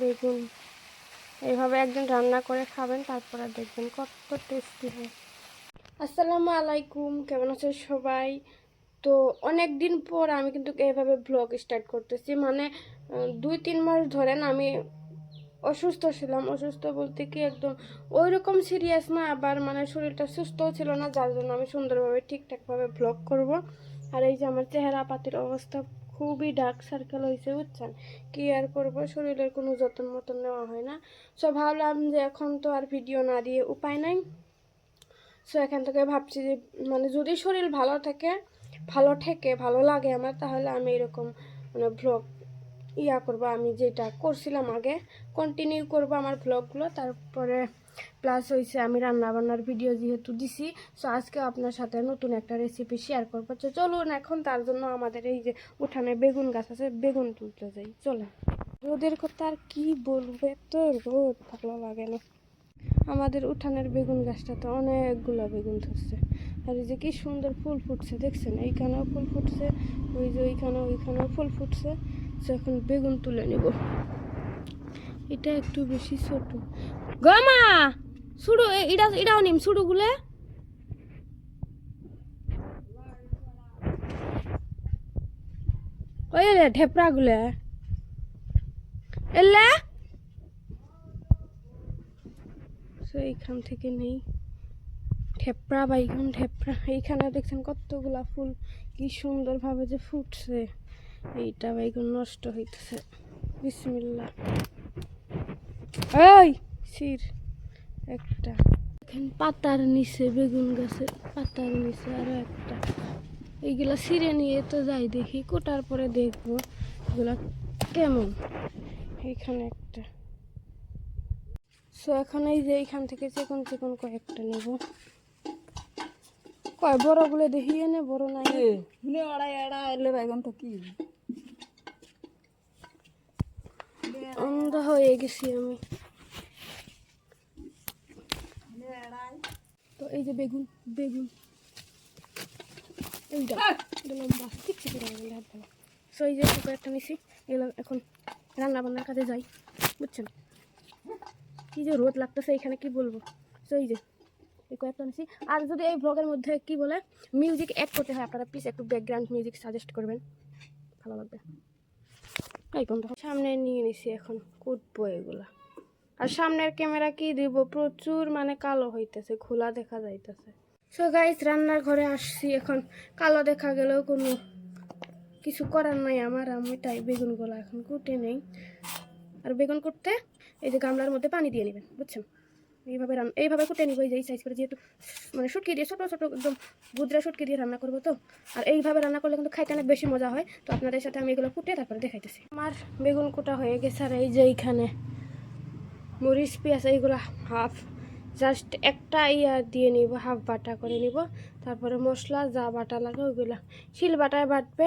বেগুন এইভাবে একদিন রান্না করে খাবেন, তারপরে দেখবেন কত টেস্টি হয়। আসসালামু আলাইকুম, কেমন আছেন সবাই? তো অনেক দিন পর আমি কিন্তু এইভাবে ব্লগ স্টার্ট করতেছি। মানে দুই তিন মাস ধরেন আমি অসুস্থ ছিলাম। অসুস্থ বলতে কি একদম ওই রকম সিরিয়াস না, আবার মানে শরীরটা সুস্থও ছিল না, যার জন্য আমি সুন্দরভাবে ঠিকঠাকভাবে ব্লগ করব। আর এই যে আমার চেহারা পাতির অবস্থা খুবই ডার্ক সার্কেল হয়েছে বুঝছেন? কি আর করব? শরীরের কোনো যত্ন মতন নেওয়া হয় না। সো ভাবলাম যে এখন তো আর ভিডিও না দিয়ে উপায় নাই। সো এখান থেকে ভাবছি যে মানে যদি শরীর ভালো থাকে, ভালো থেকে ভালো লাগে আমার, তাহলে আমি এরকম মানে ভ্লগ ইয়া করব। আমি যেটা করছিলাম আগে কন্টিনিউ করব আমার ভ্লগগুলো তারপরে প্লাস হয়েছে আমি রান্না বান্নার ভিডিও যেহেতু দিছি সো আজকে আপনার সাথে নতুন একটা রেসিপি শেয়ার করব। তো চলুন এখন তার জন্য আমাদের এই যে উঠানে বেগুন গাছ আছে, বেগুন তুলতে যাই। চলেন। রোদের কথা আর কি বলব, এত রোদ, ভালো লাগে না। আমাদের উঠানের বেগুন গাছটা তো অনেকগুলো বেগুন ধরছে। আর এই যে কি সুন্দর ফুল ফুটছে, দেখছেন? এইখানেও ফুল ফুটছে, ওই যে ওইখানে ওইখানেও ফুল ফুটছে। তো এখন বেগুন তুলে নেব। এটা একটু বেশি ছোট। গমা শুরু এটা এটাও নিম শুরুগুলো ওই রে ঢেপড়াগুলো এলে? তো এইখান থেকে নেই। ঠেপড়া বাইগুন ঠেপড়া এইখানে দেখছেন কতগুলা ফুল, কি সুন্দরভাবে যে ফুটছে। এইটা বাইগুন নষ্ট হইতেছে। বিসমিল্লা এই সির একটা। এখানে পাতার নিচে বেগুন গাছের পাতার নিচে আরও একটা। এইগুলা ছিঁড়ে নিয়ে তো যাই দেখি কোটার পরে দেখব এগুলা কেমন। এইখানে একটা। সো এখন এই যে এইখান থেকে চিকন চিকন কয়েকটা নেব। কয় বড়গুলো দেখি এনে বড় নাই। মানে আড়াই এলে বাইগন তো কি? অন্ধ হয়ে গেছি আমি তো এই যে বেগুন বেগুন। এইটা এটা লম্বা ঠিক করে গেলে হাত ভালো সো এই যে কয়েকটা নিছি এগুলো এখন রান্না বান্নার কাজে যাই বুঝছেন? কি যে রোদ লাগতেছে এখানে কি বলব? এই যে এই কয়েকটা নিছি আর যদি এই ব্লগের মধ্যে কি বলে মিউজিক অ্যাড করতে হয় আপনারা প্লিজ একটু ব্যাকগ্রাউন্ড মিউজিক সাজেস্ট করবেন। ভালো লাগবে। এই বন্ধ সামনে নিয়ে নিছি এখন কুটবো এগুলা। আর সামনের ক্যামেরা কি দিব? প্রচুর মানে কালো হইতেছে খোলা দেখা যাইতেছে। সো গাইস রান্নার ঘরে আসছি এখন। কালো দেখা গেলেও কোনো কিছু করার নাই আমার। আমি তাই বেগুনগুলো এখন কুটে নেই। আর বেগুন কুটতে এই যে গামলার মধ্যে পানি দিয়ে নেবেন বুঝছেন? এইভাবে রান্না এইভাবে কুটে নিব এই যে এই সাইজ করে যেহেতু মানে শুটকি দিয়ে ছোটো ছোটো একদম গুদরা শুটকি দিয়ে রান্না করব তো। আর এইভাবে রান্না করলে কিন্তু খাইতে অনেক বেশি মজা হয়। তো আপনাদের সাথে আমি এগুলো কুটে তারপরে দেখাইতেছি। আমার বেগুন কুটা হয়ে গেছে আর এই যে এইখানে মরিচ, পেঁয়াজ, এইগুলো হাফ জাস্ট একটা ইয়া দিয়ে নিব হাফ বাটা করে নিব। তারপরে মশলা, যা বাটা লাগে ওইগুলো। শিল বাটায় বাটবে।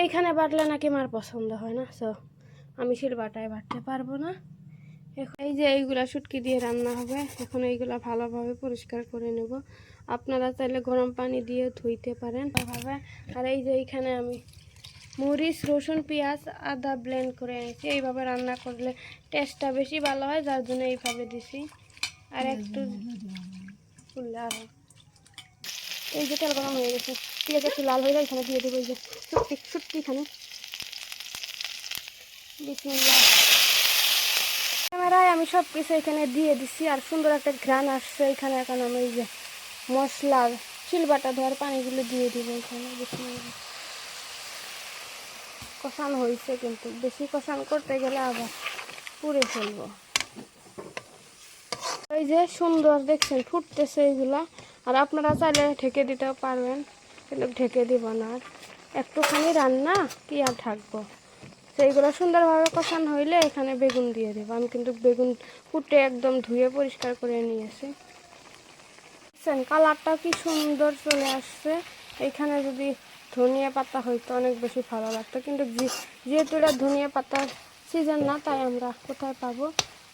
এইখানে বাটলে নাকি আমার পছন্দ হয় না সো আমি শিল বাটায় বাটতে পারব না। এখন এই যে এইগুলা শুটকি দিয়ে রান্না হবে, এখন এইগুলা ভালোভাবে পরিষ্কার করে নেব। আপনারা চাইলে গরম পানি দিয়ে ধুইতে পারেন। ভাবে আর এই যে এইখানে আমি মরিচ রসুন পেঁয়াজ আদা ব্লেন্ড করে এনেছি। এইভাবে রান্না করলে টেস্টটা বেশি ভালো হয় যার জন্য এইভাবে দিছি। আর একটু ফুললে এই যে তেল গরম হয়ে গেছে পেঁয়াজ একটু লাল হয়ে যায় এখানে দিয়ে দেবো এই যে শুটকি শুটকি এখানে। ক্যামেরায় আমি সব কিছু এখানে দিয়ে দিছি আর সুন্দর একটা ঘ্রাণ আসছে এখানে এখন আমি এই যে মশলা শিলবাটা ধোয়ার পানিগুলো দিয়ে দিব এখানে বিসমিল্লাহ। কষান হয়েছে কিন্তু বেশি কষান করতে গেলে আবার পুড়ে ফেলব। এই যে সুন্দর দেখছেন, ফুটতেছে এইগুলা আর আপনারা চাইলে ঢেকে দিতেও পারবেন, কিন্তু ঢেকে দিব না। আর একটুখানি রান্না কি আর থাকব সেইগুলো সুন্দরভাবে কষান হইলে এখানে বেগুন দিয়ে দেবো। আমি কিন্তু বেগুন ফুটে একদম ধুয়ে পরিষ্কার করে নিয়েছি। দেখছেন, কালারটা কি সুন্দর চলে আসছে। এখানে যদি ধনিয়া পাতা হইতো অনেক বেশি ভালো লাগতো, কিন্তু যেহেতু এটা ধনিয়া পাতার সিজন না, তাই আমরা কোথায় পাবো?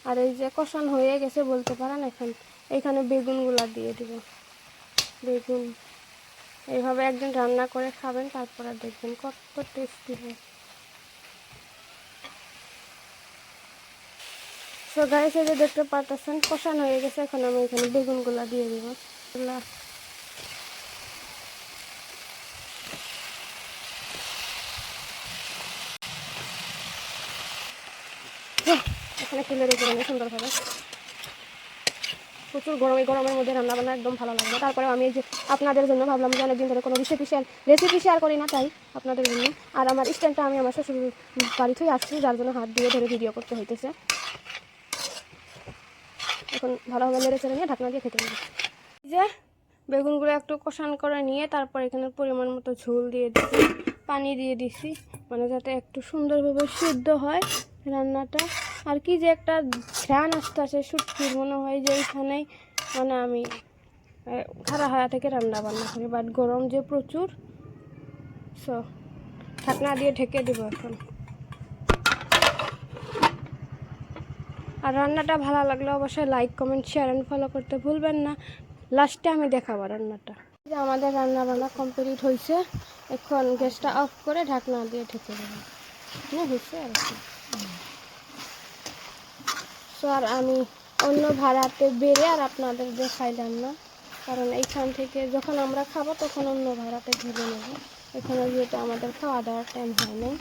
আর এই যে কষান হয়ে গেছে বলতে পারেন এখন, এখানে বেগুনগুলা দিয়ে দিব। বেগুন, এইভাবে একদিন রান্না করে খাবেন, তারপরে দেখবেন কত টেস্টি হয়। সো এই যে দেখতে পারতেছেন, কষানো হয়ে গেছে, এখন আমি এখানে বেগুনগুলা দিয়ে দিব। এখানে তুলে রেখে দেবো সুন্দরভাবে। প্রচুর গরম গরমের মধ্যে রান্না বান্না একদম ভালো লাগে তারপরে আমি যে আপনাদের জন্য ভাবলাম যে অনেকদিন ধরে কোনো রেসিপি শেয়ার রেসিপি শেয়ার করি না, তাই আপনাদের জন্য। আর আমার স্ট্যান্ডটা আমি আমার শ্বশুর বাড়ি থেকে আসছি, যার জন্য হাত দিয়ে ধরে ভিডিও করতে হইতেছে। এখন ভালোভাবে নেড়ে চেড়ে নিয়ে ঢাকনা দিয়ে খেতে হবে। যে বেগুনগুলো একটু কষান করে নিয়ে তারপর এখানে পরিমাণ মতো ঝোল দিয়ে দিছি পানি দিয়ে দিছি মানে যাতে একটু সুন্দরভাবে সিদ্ধ হয়। রান্নাটা। আর কি যে একটা ঘ্রাণ আসতে আসে সুটকির মনে হয় যে এইখানেই। মানে আমি খারা হারা থেকে রান্না বান্না করি বাট গরম যে প্রচুর। সো ঢাকনা দিয়ে ঢেকে দেবো এখন। আর রান্নাটা ভালো লাগলে অবশ্যই like comment share and follow করতে ভুলবেন না। লাস্টে আমি দেখাবো রান্নাটা। যে আমাদের রান্না বান্না কমপ্লিট হয়েছে এখন গ্যাসটা অফ করে ঢাকনা দিয়ে ঢেকে দেবো। না হয়েছে আর আর আমি অন্য ভাড়াতে বেড়ে আর আপনাদের দেখাইলাম না। কারণ এইখান থেকে যখন আমরা খাব তখন অন্য ভাড়াতে ঘুরে নেব। এখানে যেহেতু আমাদের খাওয়া দাওয়ার টাইম হয় নাই।